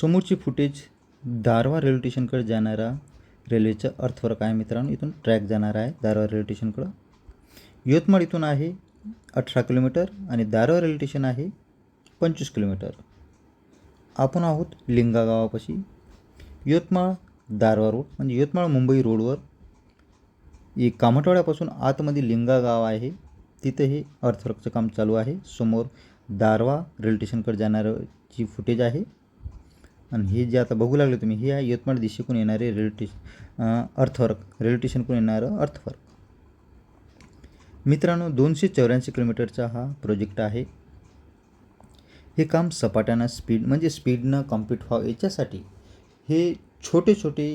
समोरची footage Darwha railway स्टेशनकडे जाणारा रेल्वेचं अर्थवर्क आहे मित्रांनो. इथून ट्रॅक जाणार आहे दारवा रेल्वे स्टेशनकडं यवतमाळ इथून आहे अठरा किलोमीटर आणि दारवा रेल्वे स्टेशन आहे पंचवीस किलोमीटर आपण आहोत लिंगा गावापाशी. यवतमाळ दारवा रोड म्हणजे यवतमाळ मुंबई रोडवर एक कामठवाड्यापासून आतमध्ये लिंगा गाव आहे. तिथं हे अर्थवर्कचं काम चालू आहे. समोर दारवा रेल्वे स्टेशनकडे जाणारची फुटेज आहे. आणि हे जे आता बघू लागले तुम्ही हे आहे यवतमाळ दिशेकडून येणारे रेल्वे स्टेशन अर्थवर्क रेल्वे स्टेशनकडून येणारं अर्थवर्क. मित्रांनो दोनशे चौऱ्याऐंशी किलोमीटरचा हा प्रोजेक्ट आहे. हे काम सपाट्यानं स्पीड म्हणजे स्पीडनं कंप्लीट व्हावं याच्यासाठी हे छोटे छोटे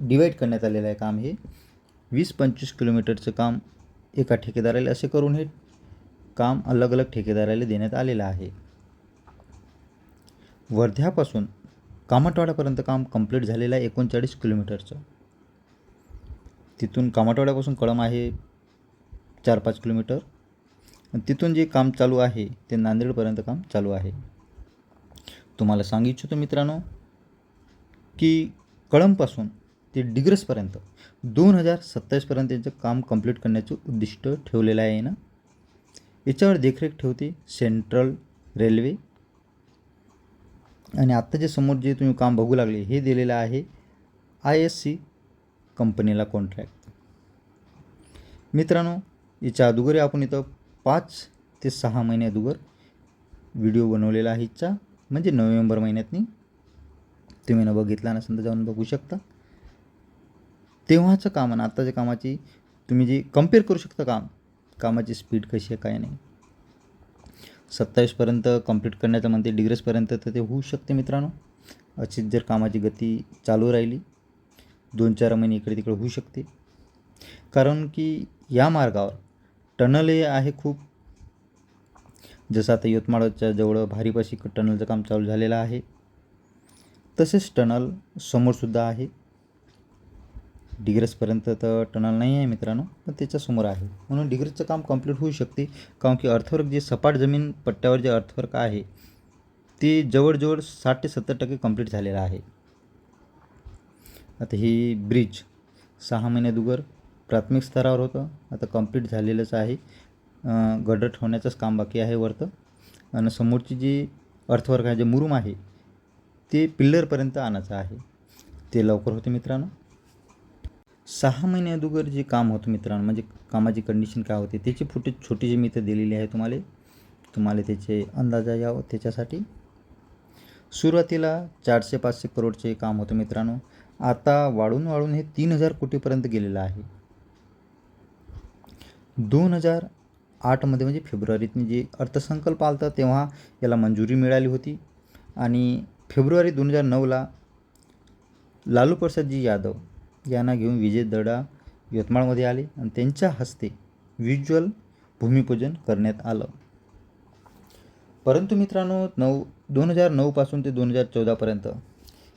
डिवाईड करण्यात आलेलं आहे काम हे. वीस पंचवीस किलोमीटरचं काम एका ठेकेदाराला असे करून हे काम अलग अलग ठेकेदाराला देण्यात आलेलं आहे. वर्ध्यापासून कामाटवाड्यापर्यंत काम कंप्लीट झालेलं आहे एकोणचाळीस किलोमीटरचं. तिथून कामाटवाड्यापासून कळम आहे चार पाच किलोमीटर. आणि तिथून जे काम चालू आहे ते नांदेडपर्यंत काम चालू आहे. तुम्हाला सांगू इच्छितो मित्रांनो की कळमपासून ते डिग्रसपर्यंत दोन हजार सत्तावीसपर्यंत यांचं काम कंप्लीट करण्याचं उद्दिष्ट ठेवलेलं आहे ना? याच्यावर देखरेख ठेवते सेंट्रल रेल्वे. आणि आत्ता जे समोर जे तुम्ही काम बघू लागले हे दिलेलं आहे आय एस सी कंपनीला कॉन्ट्रॅक्ट मित्रांनो याच्या अगोदर आपण इथं पाच ते सहा महिने अगोदर व्हिडिओ बनवलेला आहे हिचा म्हणजे नोव्हेंबर महिन्यातनी. तुम्ही न बघितला नसेल तर जाऊन बघू शकता. तेव्हाचं काम आणि आत्ताच्या कामाची तुम्ही जी कंपेअर करू शकता काम कामाची स्पीड कशी आहे काय नाही. सत्तावीसपर्यंत कंप्लीट करण्याचं म्हणते डिग्रेसपर्यंत तर ते होऊ शकते मित्रांनो. अशीच जर कामाची गती चालू राहिली दोन चार महिने इकडे तिकडे होऊ शकते. कारण की या मार्गावर टनल हे आहे खूप. जसं आता यवतमाळच्या जवळ भारीपाशी टनलचं काम चालू झालेलं आहे. तसेच टनल समोरसुद्धा आहे. डिग्रेसपर्यंत तर टनल नाही आहे मित्रांनो पण त्याच्यासमोर आहे. म्हणून डिग्रेसचं काम कंप्लीट होऊ शकते कारण की अर्थवर्क जे सपाट जमीन पट्ट्यावर जे अर्थवर्क आहे ते जवळजवळ साठ ते सत्तर टक्के कंप्लीट झालेलं आहे. आता ही ब्रिज सहा महिन्यादुगर प्राथमिक स्तरावर होतं आता कंप्लीट झालेलंच आहे. गडर ठेवण्याचंच काम बाकी आहे वरतं. आणि समोरची जी अर्थवर्क आहे जे मुरूम आहे ते पिल्लरपर्यंत आणायचं आहे. ते लवकर होते मित्रांनो. सहा महिने अगोदर जे काम होतं मित्रांनो म्हणजे कामाची कंडिशन काय होते त्याची फुटेज छोटी जी मी इथं दिलेली आहे तुम्हाला. तुम्हाला त्याचे अंदाजा यावं त्याच्यासाठी. सुरुवातीला चारशे पाचशे करोडचे काम होतं मित्रांनो. आता वाढून वाढून हे तीन हजार कोटीपर्यंत गेलेलं आहे. दोन हजार आठमध्ये म्हणजे फेब्रुवारीतनी जे अर्थसंकल्प आलता तेव्हा याला मंजुरी मिळाली होती. आणि फेब्रुवारी दोन हजार नऊला लालू प्रसादजी यादव यांना घेऊन विजय दडा यवतमाळमध्ये आले आणि त्यांच्या हस्ते व्हिज्युअल भूमिपूजन करण्यात आलं. परंतु मित्रांनो नऊ दोन हजार नऊपासून ते दोन हजार चौदापर्यंत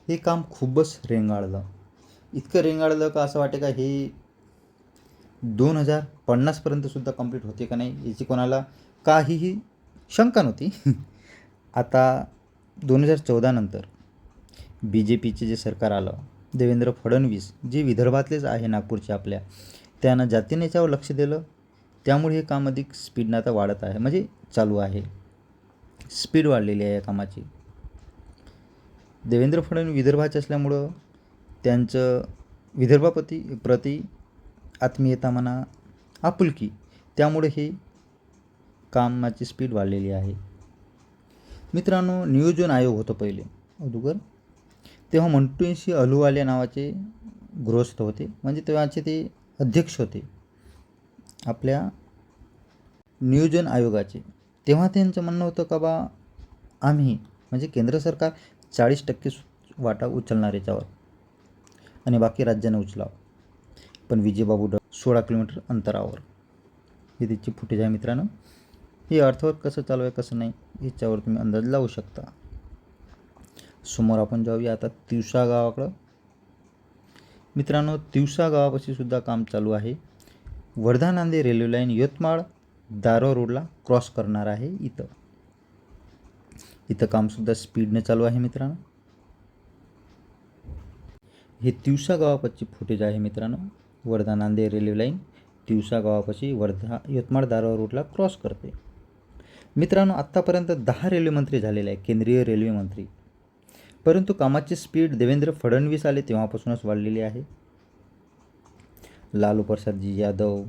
हे काम खूपच रेंगाळलं. इतकं रेंगाळलं का असं वाटे का हे दोन हजार पन्नासपर्यंतसुद्धा कंप्लीट होते का नाही याची कोणाला काहीही शंका नव्हती. आता दोन हजार चौदानंतर बी जे पीचे जे सरकार आलं देवेंद्र फडणवीस जे विदर्भातलेच आहे नागपूरचे आपल्या त्यानं जातीने याच्यावर लक्ष दिलं. त्यामुळे हे काम अधिक स्पीडनं आता वाढत आहे. म्हणजे चालू आहे. स्पीड वाढलेली आहे या कामाची. देवेंद्र फडणवीस विदर्भाचे असल्यामुळं त्यांचं विदर्भापती प्रति आत्मीयता म्हणा आपुलकी त्यामुळे हे कामाची स्पीड वाढलेली आहे. मित्रांनो नियोजन आयोग होतं पहिले. अगोदर तेव्हा मंटूशी अहलुवालिया नावाचे गृहस्थ होते. म्हणजे तेव्हाचे ते अध्यक्ष होते. आपल्या नियोजन आयोगाचे. तेव्हा त्यांचं म्हणणं होतं का बा आम्ही म्हणजे केंद्र सरकार चाळीस टक्के वाटा उचलणार याच्यावर. आणि बाकी राज्यानं उचलावं. पण विजयबाबू ड सोळा किलोमीटर अंतरावर. हे त्याची फुटेज आहे मित्रांनो हे अर्थवर कसं चालू आहे कसं नाही याच्यावर तुम्ही अंदाज लावू शकता. समोर आपण जाऊया आता तिवसा गावाकडं. मित्रांनो तिवसा गावापाशी सुद्धा काम चालू आहे. वर्धा नांदे रेल्वे लाईन यवतमाळ दारो रोडला क्रॉस करणार आहे इथं. इथं कामसुद्धा स्पीडने चालू आहे मित्रांनो. हे तिवसा गावापासची फुटेज आहे मित्रांनो. वर्धा नांदे रेल्वे लाईन तिवसा गावापाशी वर्धा यवतमाळ दारो रोडला क्रॉस करते. मित्रांनो आत्तापर्यंत दहा रेल्वेमंत्री झालेले आहे केंद्रीय रेल्वेमंत्री परंतु कामाची स्पीड देवेंद्र फडणवीस आले तेव्हापासूनच वाढलेली आहे. लालू प्रसादजी यादव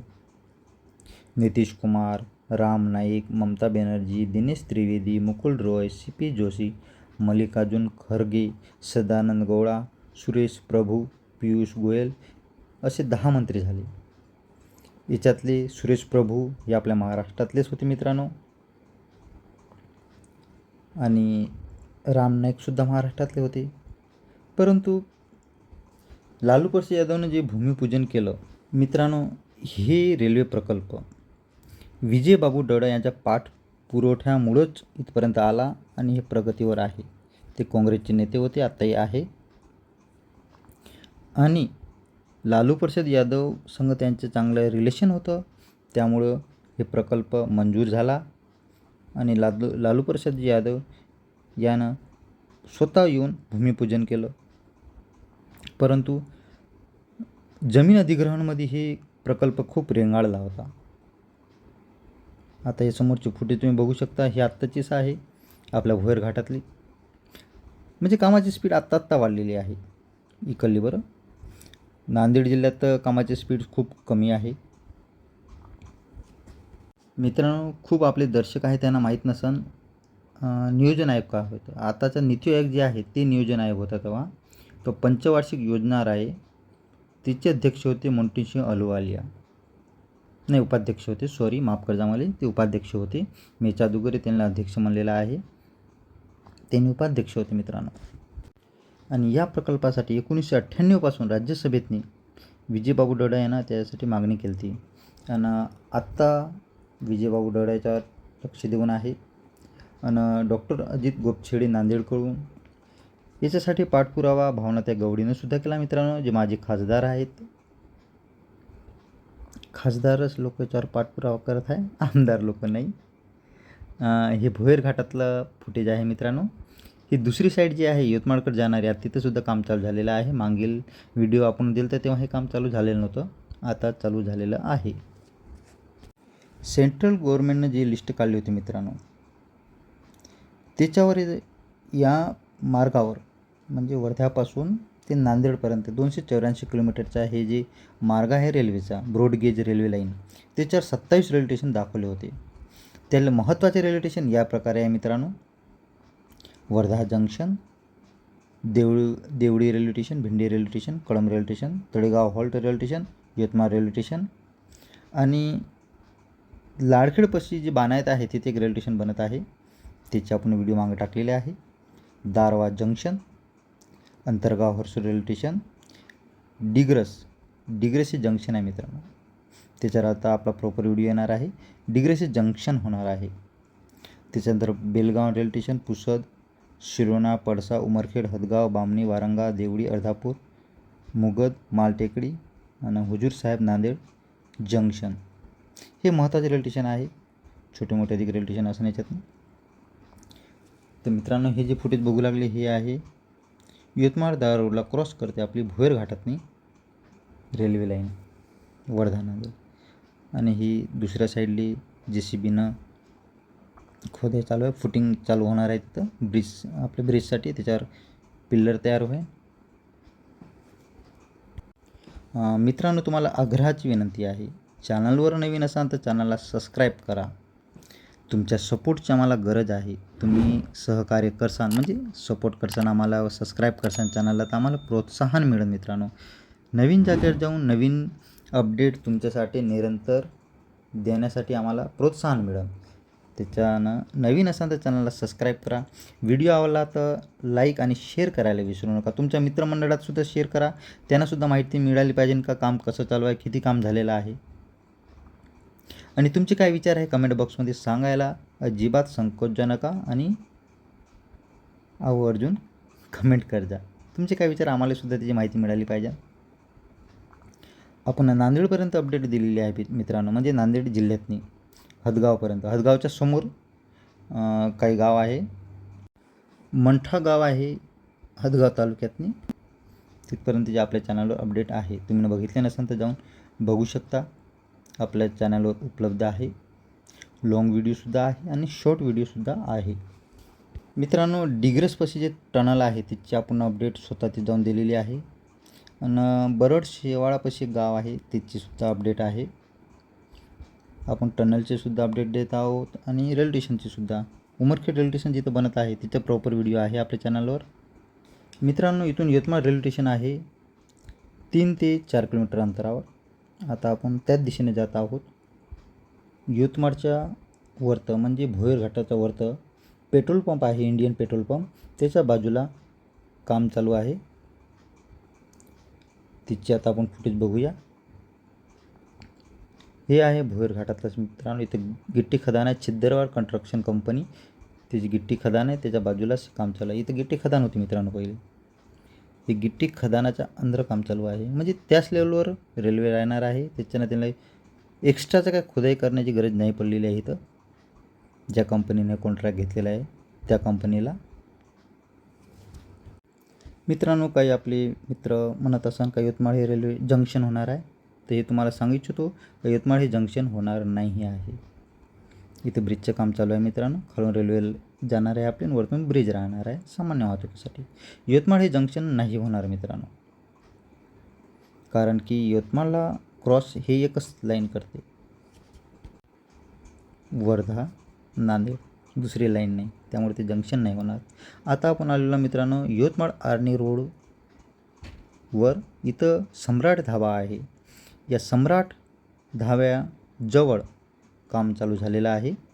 नितीश कुमार राम नाईक ममता बॅनर्जी दिनेश त्रिवेदी मुकुल रॉय सी पी जोशी मल्लिकार्जुन खरगे सदानंद गौडा सुरेश प्रभू पियुष गोयल असे दहा मंत्री झाले. याच्यातले सुरेश प्रभू हे आपल्या महाराष्ट्रातलेच होते मित्रांनो. आणि राम नाईकसुद्धा महाराष्ट्रातले होते. परंतु लालू प्रसाद यादवनं जे भूमिपूजन केलं मित्रांनो हे रेल्वे प्रकल्प विजयबाबू डडा यांच्या पाठपुरवठ्यामुळंच इथपर्यंत आला आणि हे प्रगतीवर आहे. ते काँग्रेसचे नेते होते आत्ताही आहे. आणि लालू प्रसाद यादव संग त्यांचं चांगलं रिलेशन होतं. त्यामुळं हे प्रकल्प मंजूर झाला. आणि लालू लालू प्रसाद यादव यानं स्वतः येऊन भूमिपूजन केलं. परंतु जमीन अधिग्रहणमध्ये हे प्रकल्प खूप रेंगाळला होता. आता हे समोरची फुटे तुम्ही बघू शकता ही आत्ताचीच आहे आपल्या भोयर घाटातली. म्हणजे कामाची स्पीड आत्ता आत्ता वाढलेली आहे. इकडली बरं. नांदेड जिल्ह्यात तर कामाची स्पीड खूप कमी आहे. मित्रांनो खूप आपले दर्शक आहे त्यांना माहीत नसन नियोजन आयोग का होतं? आताचा नीती आयोग जे आहे ते नियोजन आयोग होता तेव्हा. तो पंचवार्षिक योजना आहे तिचे अध्यक्ष होते मोंटीसिंह अहलुवालिया नाही उपाध्यक्ष होते सॉरी माफ करजा मला ते उपाध्यक्ष होते. मेचा दुगरे त्यांना अध्यक्ष म्हणलेला आहे. त्यांनी उपाध्यक्ष होते मित्रांनो. आणि या प्रकल्पासाठी एकोणीसशे अठ्ठ्याण्णवपासून राज्यसभेतनी विजयबाबू डोडा यांना त्यासाठी मागणी केली होती. आणि आत्ता विजयबाबू डोडा लक्ष देऊन आहे. आणि डॉक्टर अजित गोपछेडे नांदेडकडून. याच्यासाठी पाठपुरावा भावना त्या गवडीनं सुद्धा केला मित्रांनो जे माझे खासदार आहेत. खासदारच लोक याच्यावर पाठपुरावा करत आहे आमदार लोक नाही. हे भोयर घाटातलं फुटेज आहे मित्रांनो. ही दुसरी साईड जी आहे यवतमाळकडे जाणारी आहे तिथंसुद्धा काम चालू झालेलं आहे. मागील व्हिडिओ आपण दिलं तर तेव्हा हे काम चालू झालेलं नव्हतं आता चालू झालेलं आहे. सेंट्रल गव्हर्मेंटनं जी लिस्ट काढली होती मित्रांनो त्याच्यावर या मार्गावर म्हणजे वर्ध्यापासून ते नांदेडपर्यंत दोनशे चौऱ्याऐंशी किलोमीटरचा हे जे मार्ग आहे रेल्वेचा ब्रॉडगेज रेल्वे लाईन त्याच्यावर सत्तावीस रेल्वे स्टेशन दाखवले होते. त्याला महत्त्वाचे रेल्वे स्टेशन या प्रकारे आहे मित्रांनो. Wardha junction Deoli Deoli railway station Bhindi railway station Kalamb railway station Talegaon halt railway station Yavatmal railway station आणि लाडखेडपाशी जे बानायत आहे तिथे एक रेल्वे स्टेशन बनत आहे. त्याचे आपण व्हिडिओ मागे टाकलेले आहे. Darwha junction Antargaon Harsul railway station Digras Digras हे जंक्शन आहे मित्रांनो. त्याच्यावर आता आपला प्रॉपर व्हिडिओ येणार आहे. डिग्रस हे जंक्शन होणार आहे. त्याच्यानंतर बेलगाव रेल्वे स्टेशन पुसद शिरोणा पडसा उमरखेड हदगाव बामणी वारंगा देवडी अर्धापूर मुगद मालटेकडी आणि हुजूर साहेब नांदेड जंक्शन हे महत्त्वाचे रेल्वे स्टेशन आहे. छोटे मोठे अधिक रेल्वे स्टेशन असं तर मित्रांनो हे जे फुटेज बघू लागले हे आहे यवतमाळ दार रोडला क्रॉस करते आपली भोयर घाटातनी रेल्वे लाईन वर्धा आणि ही दुसऱ्या साईडली जे सी बीनं खोदे चालू आहे फुटिंग चालू होणार आहे तिथं. ब्रिज आपल्या ब्रिजसाठी त्याच्यावर पिल्लर तयार होय मित्रांनो तुम्हाला आग्रहाची विनंती आहे चॅनलवर नवीन असाल तर चॅनलला सबस्क्राईब करा. तुमच्या सपोर्टची आम्हाला गरज आहे. तुम्ही सहकार्य करसान म्हणजे सपोर्ट करसान आम्हाला सबस्क्राईब करसान चॅनलला तर आम्हाला प्रोत्साहन मिळेल मित्रांनो. नवीन जागेवर जाऊन नवीन अपडेट तुमच्यासाठी निरंतर देण्यासाठी आम्हाला प्रोत्साहन मिळेल. त्याच्यानं नवीन असाल तर चॅनलला सबस्क्राईब करा. व्हिडिओ आवडला तर लाईक आणि शेअर करायला विसरू नका. तुमच्या मित्रमंडळातसुद्धा शेअर करा. त्यांनासुद्धा माहिती मिळाली पाहिजे का काम कसं चालू आहे किती काम झालेलं आहे. आणि तुमचे काय विचार आहे कमेंट बॉक्समध्ये सांगायला? अजिबात संकोच नका आणि आवर्जून कमेंट कर जा. तुमचे काय विचार? आम्हालासुद्धा त्याची माहिती मिळाली पाहिजे. आपण नांदेडपर्यंत अपडेट दिलेली आहे मित्रांनो म्हणजे नांदेड जिल्ह्यातनी हदगावपर्यंत. हदगावच्या समोर काही गाव आहे. मंठा गाव आहे हदगाव तालुक्यातनी. तिथपर्यंत जे आपल्या चॅनलवर अपडेट आहे तुम्ही बघितले नसेल तर जाऊन बघू शकता. आपल्या चॅनलवर उपलब्ध आहे. लाँग व्हिडिओसुद्धा आहे आणि शॉर्ट व्हिडिओसुद्धा आहे. मित्रांनो डिग्रसपाशी जे टनल आहे तिची आपण अपडेट स्वतः ती जाऊन दिलेली आहे. आणि बरड शेवाळापाशी एक गाव आहे तिचीसुद्धा अपडेट आहे. आपण टनलचे सुद्धा अपडेट देत आहोत आणि रेल्वे स्टेशनची सुद्धा. उमरखेड रेल्वे स्टेशन जिथं बनत आहे तिथं प्रॉपर व्हिडिओ आहे आपल्या चॅनलवर मित्रांनो इथून यवतमाळ रेल्वे स्टेशन आहे. तीन ते चार किलोमीटर अंतरावर. आता आपण त्याच दिशेने जात आहोत. यवतमाळच्या वरतं म्हणजे भोयर घाटाच्या वरतं पेट्रोल पंप आहे इंडियन पेट्रोल पंप. त्याच्या बाजूला काम चालू आहे. तिची आता आपण फुटेज बघूया. हे आहे भोयर घाटातलंच मित्रांनो इथं गिट्टी खदान आहे छिद्रवाड कन्स्ट्रक्शन कंपनी त्याची गिट्टी खदान आहे त्याच्या बाजूलाच काम चालू आहे. इथं गिट्टी खदान होती मित्रांनो पहिले. हे गिट्टी खदानाच्या अंदर काम चालू आहे. म्हणजे त्याच लेवलवर रेल्वे राहणार आहे. त्याच्यानं त्यांना एक्स्ट्राचं काय खुदाई करण्याची गरज नाही पडलेली आहे इथं. ज्या कंपनीने कॉन्ट्रॅक्ट घेतलेला आहे त्या कंपनीला मित्रांनो काही आपले मित्र म्हणत असाल का यवतमाळ हे रेल्वे जंक्शन होणार आहे? तर हे तुम्हाला सांगू इच्छितो का यवतमाळ हे जंक्शन होणार नाही आहे. इथे ब्रिजचं काम चालू आहे मित्रांनो. खालून रेल्वे जाणार आहे आपली वरतून ब्रिज राहणार आहे सामान्य वाहतुकीसाठी. यवतमाळ हे जंक्शन नाही होणार मित्रांनो. कारण की यवतमाळला क्रॉस हे एकच लाईन करते. वर्धा नांदेड दुसरी लाईन नाही. त्यामुळे ते जंक्शन नाही होणार. आता आपण आलेलो मित्रांनो यवतमाळ आर्णी रोड वर. इथं सम्राट धावा आहे. या सम्राट धाव्याजवळ काम चालू झालेलं आहे.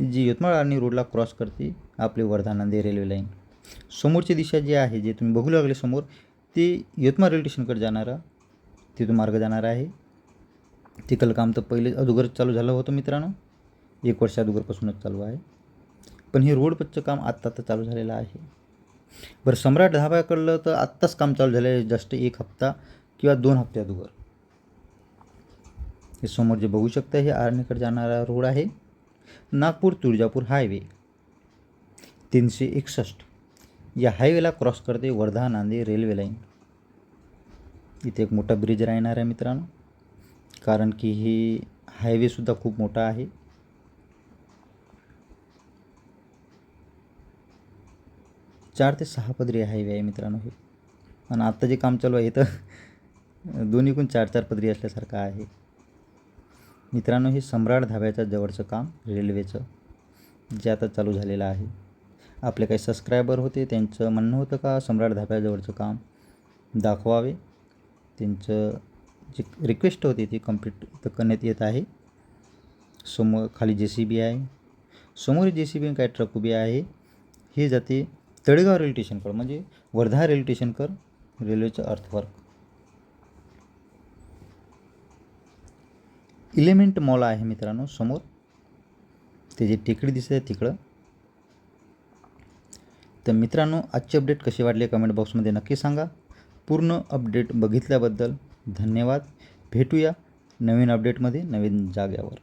जी यवतमाळ आर्णी रोडला क्रॉस करते आपली वर्धा नांदेड रेल्वे लाईन. समोरची दिशा जी आहे जे तुम्ही बघू लागले समोर ते यवतमाळ रेल्वे स्टेशनकडे जाणारा तिथून मार्ग जाणार आहे. तिकडलं काम तर पहिले अगोदर चालू झालं होतं मित्रांनो. एक वर्ष अगोदरपासूनच चालू आहे. पण हे रोडपच्चं काम आत्ता तर चालू झालेलं आहे. बरं सम्राट धाब्याकडलं तर आत्ताच काम चालू झालं आहे जस्ट एक हप्ता किंवा दोन हप्ते अगोदर. हे समोर जे बघू शकता हे आर्णीकडे जाणारा रोड आहे. नागपूर तुळजापूर हायवे. तीनशे एकसष्ट. या हायवेला क्रॉस करते वर्धा नांदेड रेल्वे लाईन. इथे एक मोठा ब्रिज राहणार आहे मित्रांनो. कारण की हे हायवेसुद्धा खूप मोठा आहे. चार ते सहा पदरी हायवे आहे मित्रांनो हे. आणि आत्ता जे काम चालू आहे तर दोन्हीकडून चार चार पदरी असल्यासारखं आहे. मित्रांनो हे सम्राट धाब्याच्या जवळचं काम रेल्वेचं जे आता चालू झालेलं आहे. आपले काही सबस्क्रायबर होते त्यांचं म्हणणं होतं का सम्राट धाब्याजवळचं काम दाखवावे? त्यांचं जी रिक्वेस्ट होती ती कंप्लीट तर करण्यात येत आहे. समोर खाली जे सी बी आहे. समोर जे सी बी काय ट्रक उभी आहे. हे जाते तळेगाव रेल्वे स्टेशनकडं म्हणजे वर्धा रेल्वे स्टेशनकर रेल्वेचं अर्थवर्क इलेमेंट मॉल आहे मित्रांनो समोर. ते जे टेकडी दिसत आहे तिकडं. तर मित्रांनो आजचे अपडेट कसे वाटले कमेंट बॉक्समध्ये नक्की सांगा. पूर्ण अपडेट बघितल्याबद्दल धन्यवाद. भेटूया नवीन अपडेटमध्ये नवीन जाग्यावर.